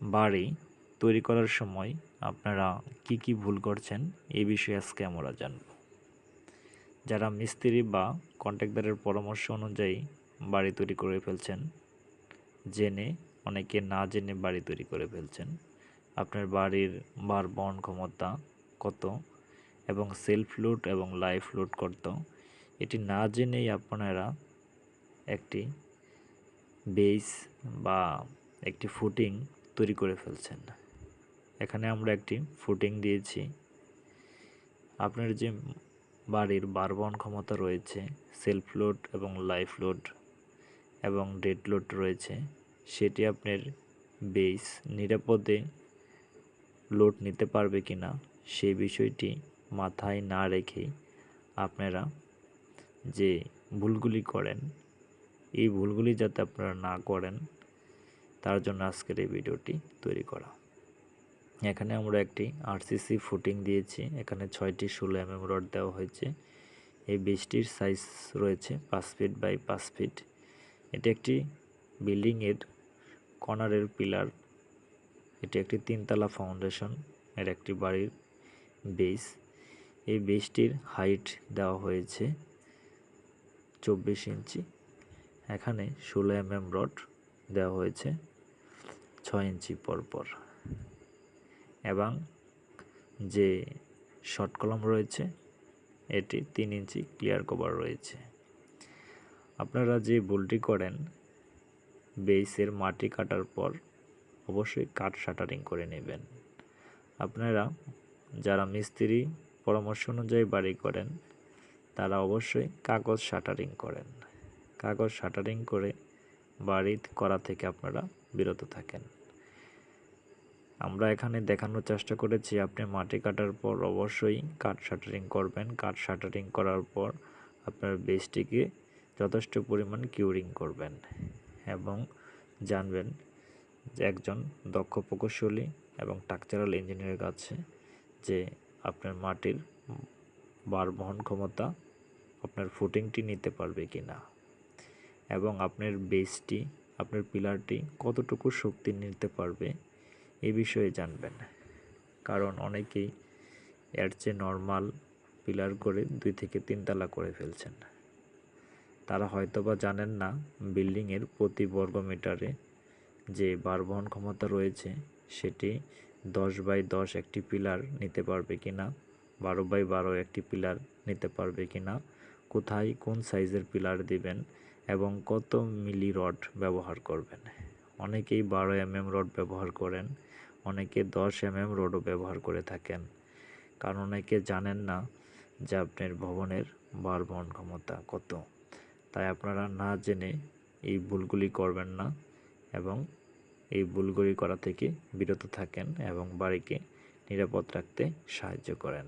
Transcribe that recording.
বাড়ি তৈরি করার সময় আপনারা কি কি ভুল করছেন? এই বিষয়ে আজকে আমরা জানব। যারা মিস্ত্রি বা কন্ট্রাক্টরের পরামর্শ অনুযায়ী বাড়ি তৈরি করে ফেলছেন, জেনে, অনেকে না জেনে বাড়ি তৈরি করে ফেলছেন, আপনার বাড়ির বার বহন ক্ষমতা কত এবং সেলফ লোড এবং লাইফ লোড কত, এটি না জেনেই আপনারা একটি বেস বা একটি ফুটিং তৈরি করে ফেলছেন। এখানে আমরা একটি ফুটিং দিয়েছি। আপনার যে বাড়ির বার বহন ক্ষমতা রয়েছে সেলফ লোড এবং লাইফ লোড এবং ডেড লোড রয়েছে, সেটি আপনার বেস নিরাপদে লোড নিতে পারবে কি না সেই বিষয়টি মাথায় না রেখে আপনারা যে ভুলগুলি করেন, এই ভুলগুলি যাতে আপনারা না করেন তার জন্য আজকের এই ভিডিওটি তৈরি করা। এখানে আমরা একটি আরসিসি ফুটিং দিয়েছি। এখানে ছয়টি ষোলো এম রড দেওয়া হয়েছে। এই বৃষ্টির সাইজ রয়েছে পাঁচ ফিট বাই পাঁচ ফিট। এটি একটি বিল্ডিংয়ের কর্নারের পিলার। এটি একটি তিনতলা ফাউন্ডেশন এর একটি বাড়ির বেস। এই বেসটির হাইট দেওয়া হয়েছে চব্বিশ ইঞ্চি। এখানে ষোলো এম এম রড দেওয়া হয়েছে। ছয় ইঞ্চি পরপর। এবং যে শর্ট কলম রয়েছে, এটি তিন ইঞ্চি ক্লিয়ার কভার রয়েছে। আপনারা যে ভুলটি করেন বেসের মাটি কাটার পর অবশ্যই কাঠ শাটারিং করে নেবেন। আপনারা যারা মিস্ত্রি পরামর্শ অনুযায়ী বাড়ি করেন, তারা অবশ্যই কাগজ শাটারিং করেন। কাগজ শাটারিং করে বাড়ি করা থেকে আপনারা বিরত থাকেন। আমরা এখানে দেখানোর চেষ্টা করেছি, আপনি মাটি কাটার পর অবশ্যই কাঠ শাটারিং করবেন। কাঠ শাটারিং করার পর আপনার বেসটিকে যথেষ্ট পরিমাণ কিউরিং করবেন এবং জানবেন যে একজন দক্ষ প্রকৌশলী এবং টাকচারাল ইঞ্জিনিয়ারের কাছে যে আপনার মাটির বার বহন ক্ষমতা আপনার ফুটিংটি নিতে পারবে কি না এবং আপনার বেসটি, আপনার পিলারটি কতটুকু শক্তি নিতে পারবে এ বিষয়ে জানবেন। কারণ অনেকেই এর চেয়ে নর্মাল পিলার করে দুই থেকে তিনতলা করে ফেলছেন। তারা হয়তো বা জানেন না বিল্ডিংয়ের প্রতি বর্গ মিটারে যে বার বহন ক্ষমতা রয়েছে, সেটি দশ বাই দশ একটি পিলার নিতে পারবে কি না বারো বাই বারো একটি পিলার নিতে পারবে কি না কোথায় কোন সাইজের পিলার দিবেন এবং কত মিলি রড ব্যবহার করবেন। অনেকেই বারো এম এম রড ব্যবহার করেন অনেকে দশ এম এম রডও ব্যবহার করে থাকেন। কারণ অনেকে জানেন না যে আপনার ভবনের বার বহন ক্ষমতা কত। তাই আপনারা না জেনে এই ভুলগুলি করবেন না এবং এই ভুলগুলি করা থেকে বিরত থাকেন এবং বাড়িকে নিরাপদ রাখতে সাহায্য করেন।